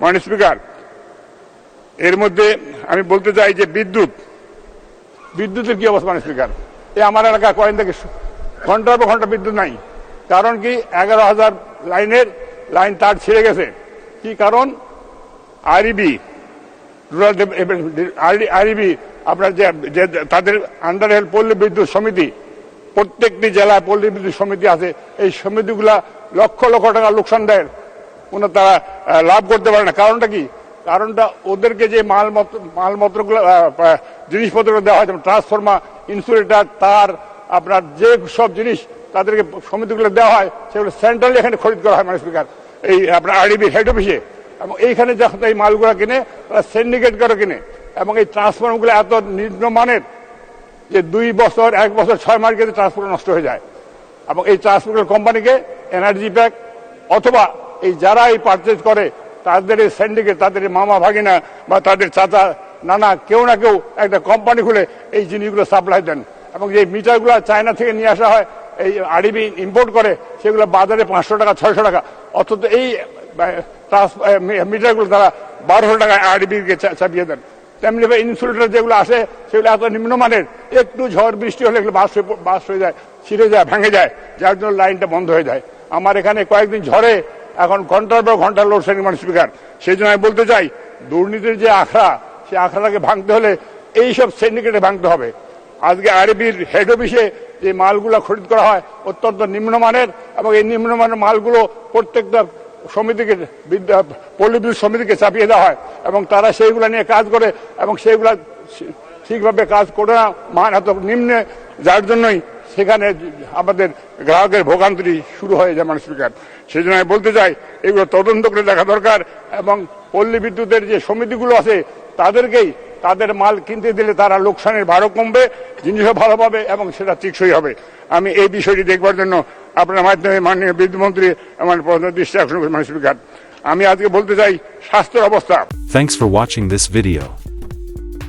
মাননীয় স্পিকার, এর মধ্যে আমি বলতে চাই যে বিদ্যুৎ, বিদ্যুতের কি অবস্থা মাননীয় স্পিকার? এই আমার এলাকা কয়েন থেকে ঘণ্টার পর ঘণ্টা বিদ্যুৎ নাই। কারণ কি এগারো হাজার লাইনের লাইন তার ছিঁড়ে গেছে। কি কারণ? আরইবি, রুরাল আরইবি, আপনার যে তাদের আন্ডারে পল্লী বিদ্যুৎ সমিতি, প্রত্যেকটি জেলায় পল্লী বিদ্যুৎ সমিতি আছে। এই সমিতিগুলা লক্ষ লক্ষ টাকা লোকসান দেয়। কোনো তারা লাভ করতে পারে না। কারণটা কি? কারণটা ওদেরকে যে মালপত্র মালপত্রগুলো জিনিসপত্রগুলো দেওয়া হয় যেমন ট্রান্সফর্মার ইনসুলেটার তার, আপনার যে সব জিনিস তাদেরকে সমিতিগুলো দেওয়া হয়, সেগুলো সেন্ট্রালি এখানে খরিদ করা হয় মানে স্পিকার। এই আপনার আরডিবি হেড অফিসে এবং এইখানে যখন এই মালগুলো কিনে, তারা সিন্ডিকেট করে কিনে। এবং এই ট্রান্সফর্মারগুলো এত নিম্নমানের যে দুই বছর, এক বছর, ছয় মাস গেলে ট্রান্সফর্মার নষ্ট হয়ে যায়। এবং এই ট্রান্সপোর্টার কোম্পানিকে এনার্জি প্যাক অথবা এই যারা এই পারচেজ করে তাদের এই তাদের মামা ভাগিনা বা তাদের চাচা, নানা, কেউ না কেউ একটা কোম্পানি খুলে এই জিনিসগুলো সাপ্লাই দেন। এবং যে মিটারগুলো চায়না থেকে নিয়ে আসা হয়, এই আরডিবি ইম্পোর্ট করে, সেগুলো বাজারে পাঁচশো টাকা, ছয়শো টাকা। অথচ এই মিটারগুলো তারা বারোশো টাকা আরডিবিকে চাপিয়ে দেন। তেমনি ইনসুলেটর যেগুলো আসে, সেগুলো এত নিম্নমানের একটু ঝড় বৃষ্টি হলে এগুলো বাস বাস হয়ে যায়, ছিঁড়ে যায়, ভেঙে যায়, যার জন্য লাইনটা বন্ধ হয়ে যায়। আমার এখানে কয়েকদিন ঝড়ে এখন ঘণ্টার পর ঘণ্টা লোডশেডিং মানে স্পিকার। সেই জন্য আমি বলতে চাই, দুর্নীতির যে আখড়া, সেই আখড়াটাকে ভাঙতে হলে এইসব সিন্ডিকেটে ভাঙতে হবে। আজকে আরবির হেড অফিসে যে মালগুলো খরিদ করা হয়, অত্যন্ত নিম্নমানের এবং এই নিম্নমানের মালগুলো প্রত্যেকটা সমিতিকে বিদ্যা সমিতিকে চাপিয়ে দেওয়া হয় এবং তারা সেইগুলো নিয়ে কাজ করে এবং সেইগুলা ঠিকভাবে কাজ করে না মান এত নিম্নে, যার জন্যই সেখানে আমাদের গ্রাহকের ভোগান্তি শুরু হয়ে যায় মানুষ স্পিকার। সেই জন্য আমি বলতে চাই, এগুলো তদন্ত করে দেখা দরকার এবং পল্লী বিদ্যুতের যে সমিতিগুলো আছে, তাদেরকেই তাদের মাল কিনতে দিলে তারা লোকসানের ভারও কমবে, জিনিসও ভালো পাবে এবং সেটা টেকসই হবে। আমি এই বিষয়টি দেখবার জন্য আপনার মাধ্যমে মাননীয় বিদ্যুৎ মন্ত্রী আমার প্রধান দৃষ্টি আকর্ষণ করি মানুষ স্পিকার। আমি আজকে বলতে চাই, স্বাস্থ্যের অবস্থা। Thanks for watching this video.